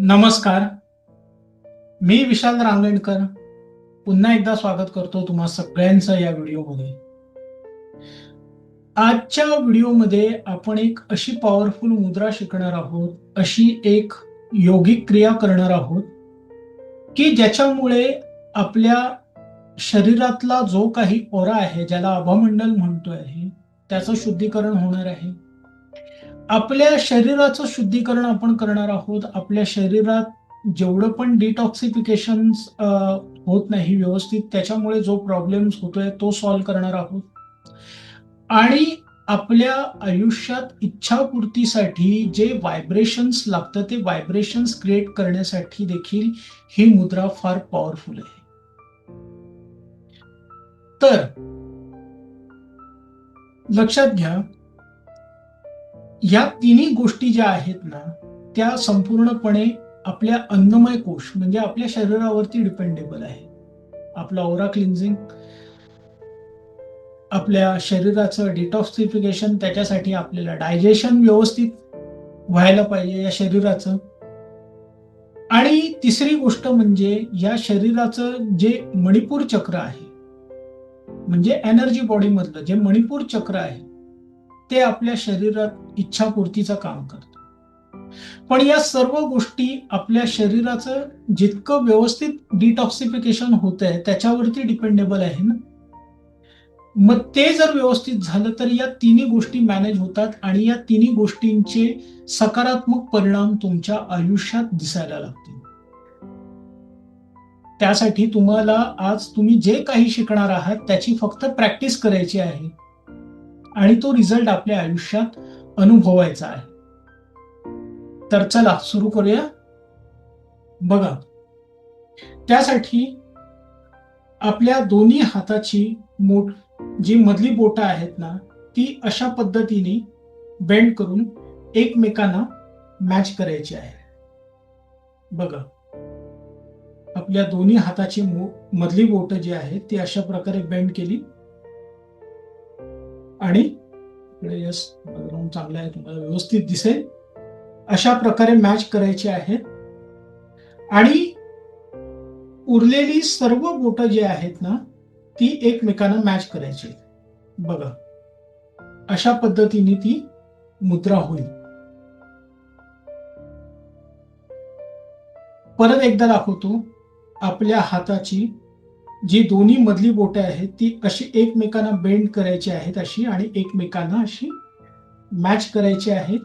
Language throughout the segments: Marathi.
नमस्कार. मी विशाल रांगणकर. पुन्हा एकदा स्वागत करतो तुम्हा सगळ्यांचं या व्हिडिओमध्ये. आजच्या व्हिडिओमध्ये आपण एक अशी पॉवरफुल मुद्रा शिकणार आहोत अशी एक योगिक क्रिया करणार आहोत की ज्याच्यामुळे आपल्या शरीरातला जो काही ओरा आहे ज्याला अभमंडल म्हणतो आहे त्याचं शुद्धीकरण होणार आहे. आपल्या शरीराचं शुद्धीकरण आपण करणार आहोत. आपल्या शरीरात जेवढं पण डिटॉक्सिफिकेशन होत नाही व्यवस्थित त्याच्यामुळे जो प्रॉब्लेम्स होतोय तो सॉल्व्ह करणार आहोत. आणि आपल्या आयुष्यात इच्छापूर्तीसाठी जे व्हायब्रेशन्स लागतं ते व्हायब्रेशन्स क्रिएट करण्यासाठी देखील ही मुद्रा फार पॉवरफुल आहे. तर लक्षात घ्या या तिन्ही गोष्टी ज्या आहेत ना त्या संपूर्णपणे आपल्या अन्नमय कोश म्हणजे आपल्या शरीरावरती डिपेंडेबल आहे. आपला ओरा क्लिन्झिंग आपल्या शरीराचं डिटॉक्सिफिकेशन त्याच्यासाठी आपल्याला डायजेशन व्यवस्थित व्हायला पाहिजे या शरीराचं. आणि तिसरी गोष्ट म्हणजे या शरीराचं जे मणिपूर चक्र आहे म्हणजे एनर्जी बॉडी मधलं जे मणिपूर चक्र आहे ते आपल्या शरीरात इच्छापूर्तीचं काम करतं. पण या सर्व गोष्टी आपल्या शरीराचं जितकं व्यवस्थित डिटॉक्सिफिकेशन होत आहे त्याच्यावरती डिपेंडेबल आहे ना? मग ते जर व्यवस्थित झालं तर या तिन्ही गोष्टी मॅनेज होतात आणि या तिन्ही गोष्टींचे सकारात्मक परिणाम तुमच्या आयुष्यात दिसायला लागतील. त्यासाठी तुम्हाला आज तुम्ही जे काही शिकणार आहात त्याची फक्त प्रॅक्टिस करायची आहे. आणि तो रिझल्ट आपल्या आयुष्यात अनुभवायचा आहे. तर चला सुरू करूया. बघा. त्यासाठी आपल्या दोन्ही हाताची मोठ जी मधली बोटं आहेत ना ती अशा पद्धतीने बेंड करून एकमेकांना मॅच करायची आहे. बघा. आपल्या दोन्ही हाताची मधली बोट जी आहेत ती अशा प्रकारे बेंड केली. आणि इकडे यस बॅकग्राऊंड चांगला आहे तुम्हाला व्यवस्थित दिसेल. अशा प्रकारे मॅच करायचे आहेत. आणि उरलेली सर्व बोट जी आहेत ना ती एकमेकांना मॅच करायची बघा. अशा पद्धतीने ती मुद्रा होईल. परत एकदा दाखवतो. आपल्या हाताची जी दोन्ही मधली बोटे आहेत ती अशी एकमेकांना बेंड करायची आहेत अशी आणि एकमेकांना अशी मॅच करायची आहेत.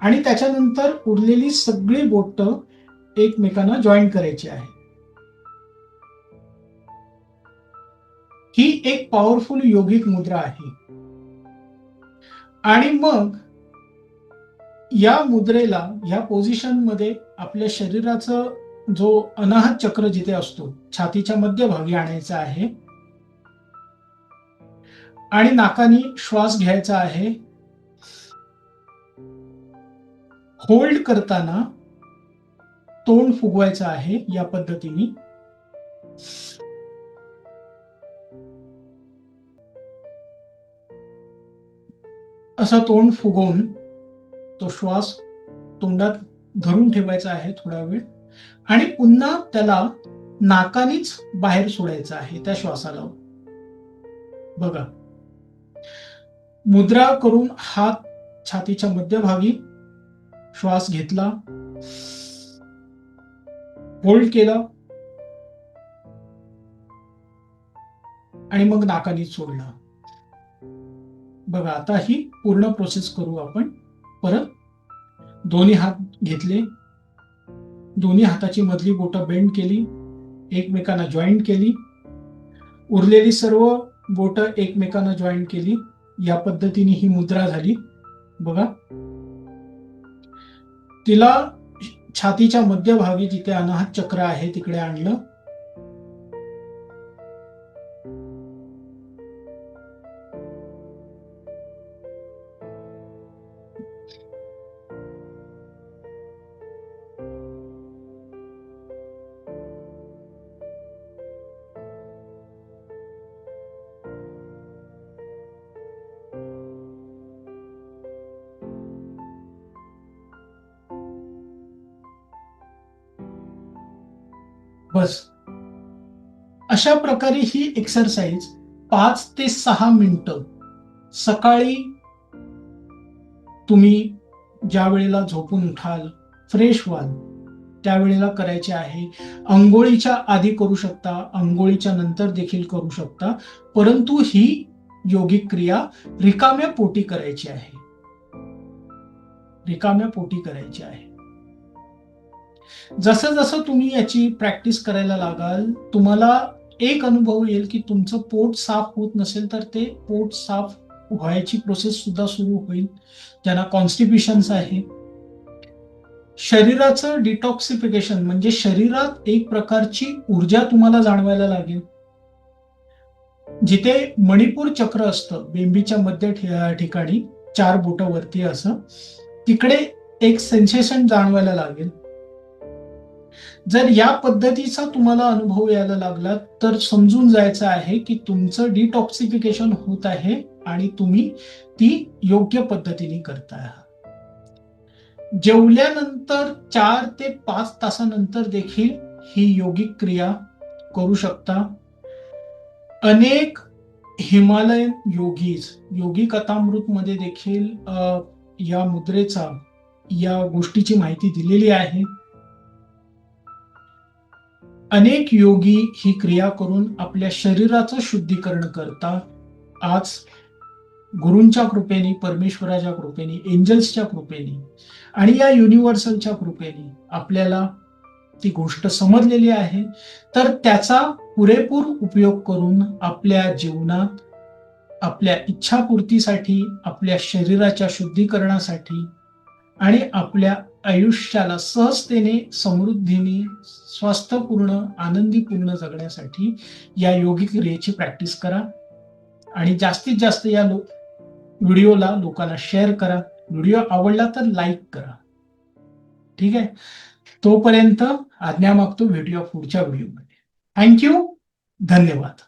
आणि त्याच्यानंतर उरलेली सगळी बोट एकमेकांना जॉईन करायची आहे ही एक पॉवरफुल योगिक मुद्रा आहे. आणि मग या मुद्रेला या पोझिशनमध्ये आपल्या शरीराचं जो अनाहत चक्र जिथे असतो छातीच्या मध्यभागी आणायचा आहे आणि नाकानी श्वास घ्यायचा आहे होल्ड करताना तोंड फुगवायचं आहे या पद्धतीने. असा तोंड फुगवून तो श्वास तोंडात धरून ठेवायचा आहे थोडा वेळ. आणि पुन्हा त्याला नाकानेच बाहेर सोडायचं आहे त्या श्वासाला. बघा. मुद्रा करून हात छातीच्या मध्यभागी श्वास घेतला. होल्ड केला. आणि मग नाकानी सोडला. बघा आता ही पूर्ण प्रोसेस करू आपण. परत दोन्ही हात घेतले. दोन्ही हाताची मधली बोटं बेंड केली एकमेकांना जॉईंट केली. उरलेली सर्व बोटं एकमेकांना जॉईंट केली. या पद्धतीने ही मुद्रा झाली. बघा. तिला छातीच्या मध्यभागी जिथे अनाहत चक्र आहे तिकडे आणलं. बस. अशा प्रकारे ही एक्सरसाइज पाच ते सहा मिनिटं. सकाळी तुम्ही ज्या वेळेला झोपून उठाल फ्रेश व्हाल त्यावेळेला करायचे आहे अंघोळीच्या आधी करू शकता अंघोळीच्या नंतर देखील करू शकता परंतु ही योगिक क्रिया रिकाम्या पोटी करायची आहे. रिकाम्या पोटी करायची आहे. जसं जसं तुम्ही याची प्रॅक्टिस करायला लागाल तुम्हाला एक अनुभव येईल की तुमचं पोट साफ होत नसेल तर ते पोट साफ व्हायची प्रोसेस सुद्धा सुरू होईल. ज्यांना कॉन्स्टिप्युशन्स आहे. शरीराचं डिटॉक्सिफिकेशन म्हणजे शरीरात एक प्रकारची ऊर्जा तुम्हाला जाणवायला लागेल. जिथे मणिपूर चक्र असतं बेंबीच्या मध्य ठिकाणी चार बोट वरती असं तिकडे एक सेन्सेशन जाणवायला लागेल. जर या पद्धतीचा तुम्हाला अनुभव यायला लागला तर समजून जायचं आहे की तुमचं डिटॉक्सिफिकेशन होत आहे आणि तुम्ही ती योग्य पद्धतीने करताय आहात. जेवल्यानंतर चार ते पाच तासानंतर देखील ही योगिक क्रिया करू शकता. अनेक हिमालयन योगीज योगी कथामृत मध्ये देखील या मुद्रेचा या गोष्टीची माहिती दिलेली आहे. अनेक योगी ही क्रिया करून आपल्या शरीराचं शुद्धीकरण करता आज गुरूंच्या कृपेने परमेश्वराच्या कृपेने एंजल्सच्या कृपेने आणि या युनिव्हर्सलच्या कृपेने आपल्याला ती गोष्ट समजलेली आहे. तर त्याचा पुरेपूर उपयोग करून आपल्या जीवनात आपल्या इच्छापूर्तीसाठी आपल्या शरीराच्या शुद्धीकरणासाठी आणि आपल्या आयुष्याला सहजतेने समृद्धीने स्वास्थ्यपूर्ण आनंदीपूर्ण जगण्यासाठी या योगिक क्रियेची प्रॅक्टिस करा. आणि जास्तीत जास्त या लो व्हिडिओला लोकांना शेअर करा. व्हिडिओ आवडला तर लाईक करा. ठीक आहे? तोपर्यंत आज्ञा मागतो व्हिडिओ पुढच्या व्हिडिओमध्ये थँक्यू धन्यवाद.